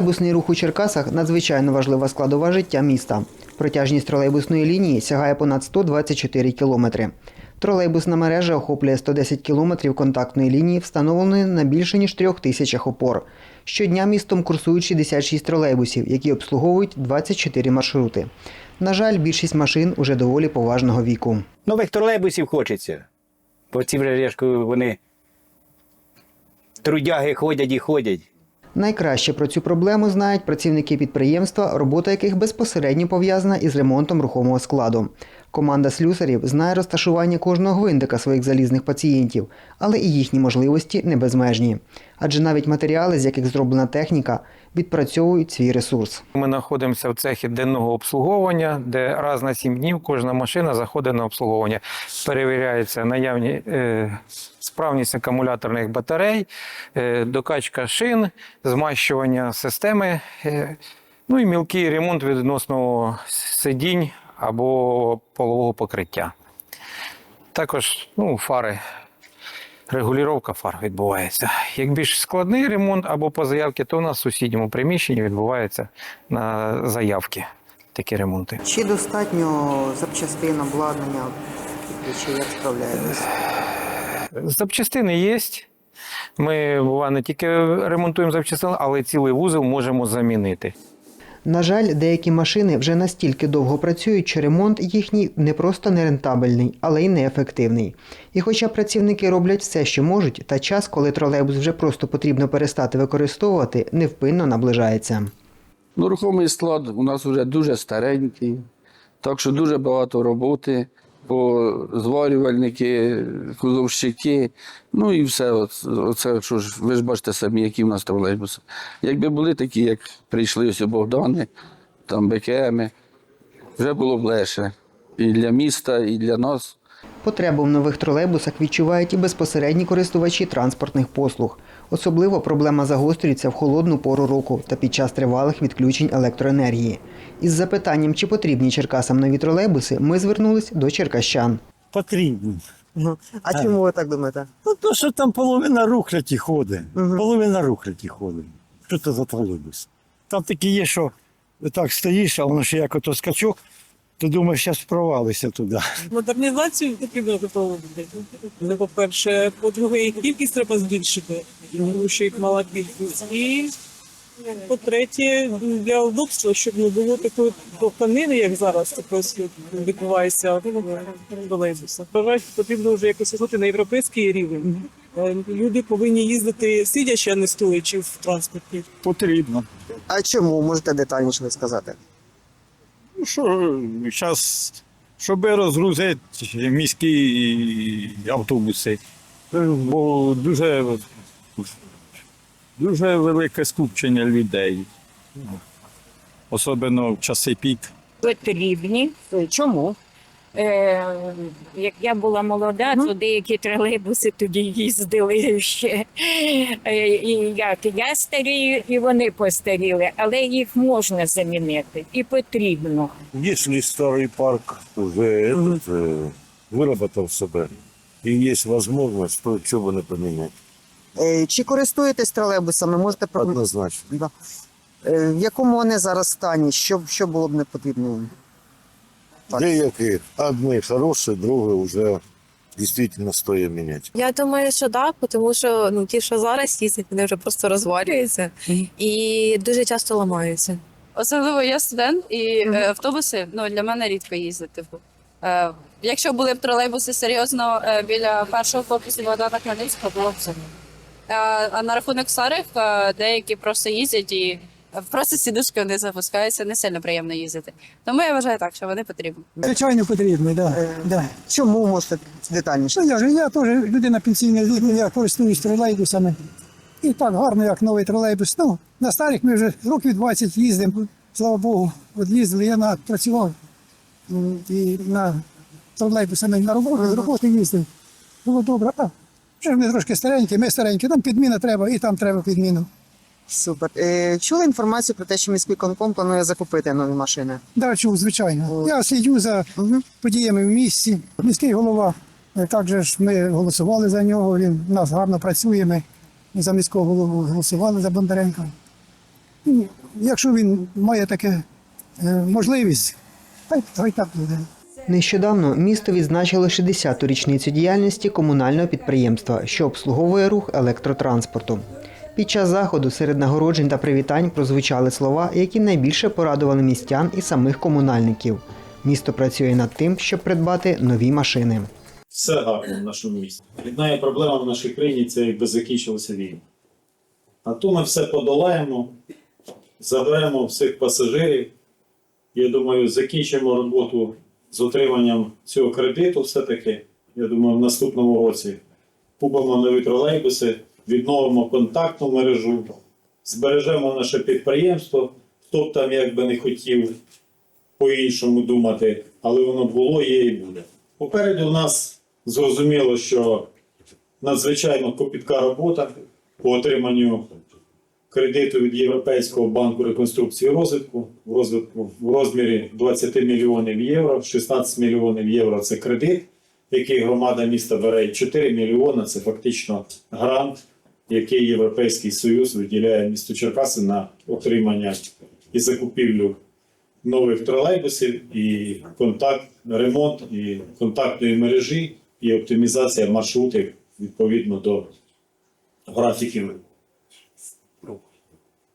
Тролейбусний рух у Черкасах надзвичайно важлива складова життя міста. Протяжність тролейбусної лінії сягає понад 124 кілометри. Тролейбусна мережа охоплює 110 кілометрів контактної лінії, встановленої на більше ніж трьох тисячах опор. Щодня містом курсують 66 тролейбусів, які обслуговують 24 маршрути. На жаль, більшість машин уже доволі поважного віку. Нових тролейбусів хочеться. Бо ці вже вони трудяги ходять і ходять. Найкраще про цю проблему знають працівники підприємства, робота яких безпосередньо пов'язана із ремонтом рухомого складу. Команда слюсарів знає розташування кожного гвинтика своїх залізних пацієнтів, але і їхні можливості не безмежні. Адже навіть матеріали, з яких зроблена техніка, відпрацьовують свій ресурс. Ми знаходимося в цехі денного обслуговування, де раз на сім днів кожна машина заходить на обслуговування. Перевіряється наявні е, справність акумуляторних батарей, е, докачка шин, змащування системи, е, ну і мілкий ремонт відносно сидінь або полового покриття. Також ну, фари. Регулювання фар відбувається. Як більш складний ремонт або по заявці, то у нас в сусідньому приміщенні відбувається на заявки такі ремонти. Чи достатньо запчастин, обладнання, чи як справляєтесь? Запчастини є. Ми буває, не тільки ремонтуємо запчастини, але цілий вузол можемо замінити. На жаль, деякі машини вже настільки довго працюють, що ремонт їхній не просто нерентабельний, але й неефективний. І хоча працівники роблять все, що можуть, та час, коли тролейбус вже просто потрібно перестати використовувати, невпинно наближається. Ну, рухомий склад у нас вже дуже старенький, так що дуже багато роботи по зварювальники, кузовщики, ну і все. Оце, що ж, ви ж бачите самі, які в нас тролейбуси. Якби були такі, як прийшли ось Богдани, там БКМи, вже було б легше і для міста, і для нас. Потребу в нових тролейбусах відчувають і безпосередні користувачі транспортних послуг. Особливо проблема загострюється в холодну пору року та під час тривалих відключень електроенергії. Із запитанням, чи потрібні Черкасам нові тролейбуси, ми звернулись до черкащан. потрібно. А Так. чому ви так думаєте? Ну, то, що там половина рухляті ходить. Мгм. Половина рухляті ходить. Що це за тролейбус? Там такі є, що так стоїш, а воно ще як ото скачок, то думаєш, зараз провалися туди. Модернізацію потрібно проводити. Ну, по-перше, по-друге, кількість треба збільшити, тому що їх мала кількість. І по-третє, для удобства, щоб не було такої ковтанини, як зараз це просто відбувається в тролейбусах. Вважаю, що потрібно вже якось виходити на європейський рівень. Е, Люди повинні їздити сидячи, а не стоячи в транспорті. Потрібно. А чому можете детальніше сказати? Ну що, зараз, щоб розгрузити міські автобуси, бо дуже, дуже велике скупчення людей. Особливо в часи пік. потрібні. Чому? Е, як я була молода, то деякі тролейбуси тоді їздили ще. Е, і як я старію, і вони постаріли, але їх можна замінити і потрібно. Если старый парк уже этот, э, выработал себя, и есть возможность, то что бы не поменять? Е, Чи користуєтесь тролейбусами? Можете Однозначно. Да. Е, В якому вони зараз стані? Що, що було б не потрібно? Так. Деякі одни хороші, другі вже дійсно стоїть міняти. Я думаю, що так, тому що ну ті, що зараз їздять, вони вже просто розвалюються і дуже часто ламаються. Особливо я студент і е, автобуси ну, для мене рідко їздять. Типу. Е, якщо були б тролейбуси серйозно е, біля першого корпусу Богдана Хмельницького, було б все. А на рахунок старих, деякі просто їздять і просто сідушки не запускаються, не сильно приємно їздити. Тому я вважаю так, що вони потрібні. Звичайно, потрібно, да. Да. Чому можете детальніше? Ну, я, ж- я теж людина пенсійного віку, я користуюсь тролейбусами. І так гарно, як новий тролейбус. Ну, на старих ми вже років 20 їздимо. Слава Богу, от їздили, я на, працював і на тролейбусами на роботу, роботи їздив. Було добре. А, вже ми трошки старенькі, ми старенькі, там підміна треба, і там треба підміну. Супер. Е, чули інформацію про те, що міський конком планує закупити нові машини? Да, чув, звичайно. Я слідю за Угу. подіями в місті. Міський голова, е, також ми голосували за нього, він у нас гарно працює. Ми за міського голову голосували за Бондаренка. Ну, Якщо він має таке е, можливість, хай, хай так буде. Нещодавно місто відзначило 60-ту річницю діяльності комунального підприємства, що обслуговує рух електротранспорту. Під час заходу серед нагороджень та привітань прозвучали слова, які найбільше порадували містян і самих комунальників. Місто працює над тим, щоб придбати нові машини. все гарно в нашому місті. Одна проблема в нашій країні це якби закінчилася війна. А то ми все подолаємо, заберемо всіх пасажирів. Я думаю, закінчимо роботу з отриманням цього кредиту все-таки. Я думаю, в наступному році купимо нові тролейбуси, відновимо контактну мережу, збережемо наше підприємство. Хто б там як би не хотів по-іншому думати, але воно було, є і буде. Попереду у нас зрозуміло, що надзвичайно копітка робота по отриманню кредиту від Європейського банку реконструкції розвитку. В розвитку в розмірі 20 мільйонів євро, 16 мільйонів євро це кредит, який громада міста бере, 4 мільйони це фактично грант, який Європейський Союз виділяє місту Черкаси на отримання і закупівлю нових тролейбусів і контакт, ремонт і контактної мережі, і оптимізація маршрутів відповідно до графіків.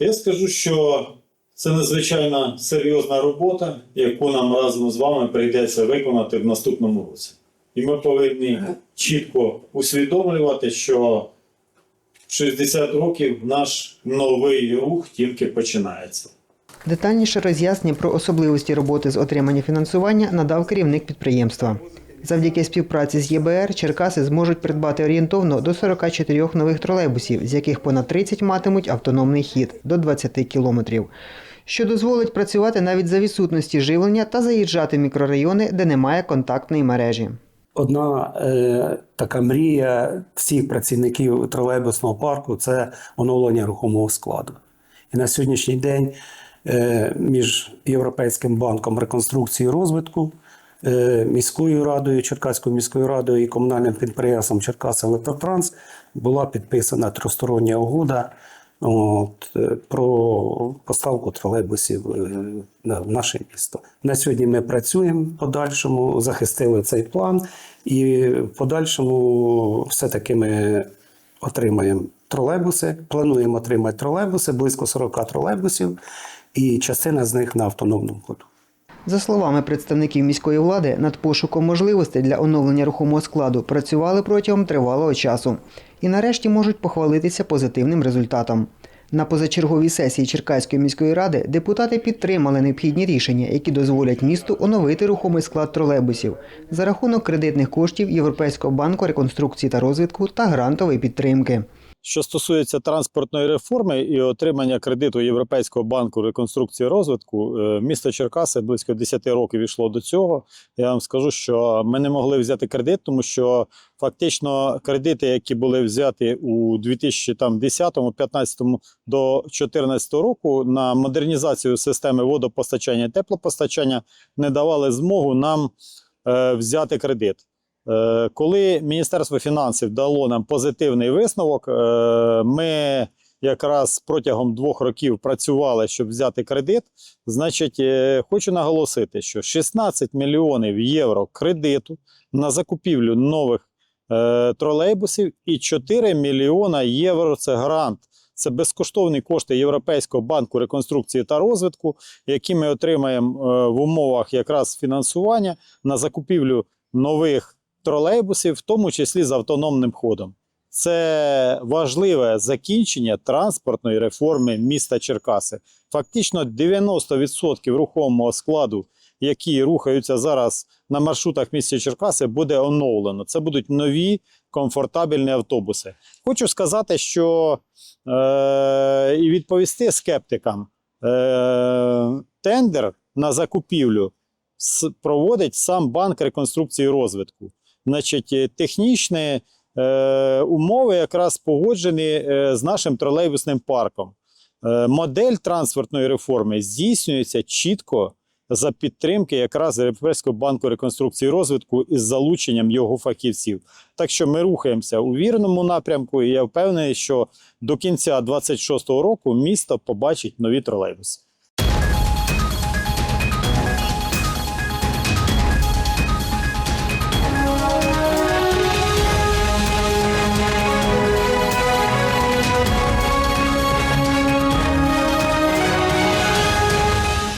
Я скажу, що це надзвичайно серйозна робота, яку нам разом з вами прийдеться виконати в наступному році. І ми повинні чітко усвідомлювати, що в 60 років наш новий рух тільки починається. Детальніше роз'яснення про особливості роботи з отримання фінансування надав керівник підприємства. Завдяки співпраці з ЄБР Черкаси зможуть придбати орієнтовно до 44 нових тролейбусів, з яких понад 30 матимуть автономний хід до 20 кілометрів, що дозволить працювати навіть за відсутності живлення та заїжджати в мікрорайони, де немає контактної мережі. Одна е, така мрія всіх працівників тролейбусного парку це оновлення рухомого складу. І на сьогоднішній день е, між Європейським банком реконструкції і розвитку, міською радою, Черкаською міською радою і комунальним підприємством Черкас Електротранс була підписана тристороння угода от, е, про поставку тролейбусів е, в наше місто. На сьогодні ми працюємо подальшому, захистили цей план, і в подальшому все-таки ми отримаємо тролейбуси. Плануємо отримати тролейбуси, близько 40 тролейбусів, і частина з них на автономному ходу. За словами представників міської влади, над пошуком можливостей для оновлення рухомого складу працювали протягом тривалого часу і нарешті можуть похвалитися позитивним результатом. На позачерговій сесії Черкаської міської ради депутати підтримали необхідні рішення, які дозволять місту оновити рухомий склад тролейбусів за рахунок кредитних коштів Європейського банку реконструкції та розвитку та грантової підтримки. Що стосується транспортної реформи і отримання кредиту Європейського банку реконструкції і розвитку, е, місто Черкаси близько 10 років йшло до цього. Я вам скажу, що ми не могли взяти кредит, тому що фактично кредити, які були взяті у 2010-2015 до 2014 року на модернізацію системи водопостачання і теплопостачання, не давали змогу нам е, взяти кредит. Е, Коли Міністерство фінансів дало нам позитивний висновок, е, ми якраз протягом двох років працювали, щоб взяти кредит. Значить, е, хочу наголосити, що 16 мільйонів євро кредиту на закупівлю нових тролейбусів і 4 мільйона євро це грант. Це безкоштовні кошти Європейського банку реконструкції та розвитку, які ми отримаємо в умовах якраз фінансування на закупівлю нових тролейбусів, в тому числі з автономним ходом. Це важливе закінчення транспортної реформи міста Черкаси. Фактично 90% рухомого складу, які рухаються зараз на маршрутах міста Черкаси, буде оновлено. Це будуть нові комфортабельні автобуси. Хочу сказати, що е, і відповісти скептикам: е, тендер на закупівлю проводить сам банк реконструкції і розвитку. Значить, е, технічні е, умови якраз погоджені е, з нашим тролейбусним парком. Е, модель транспортної реформи здійснюється чітко за підтримки якраз Європейського банку реконструкції і розвитку із залученням його фахівців. Так що ми рухаємося у вірному напрямку, і я впевнений, що до кінця 26-го року місто побачить нові тролейбуси.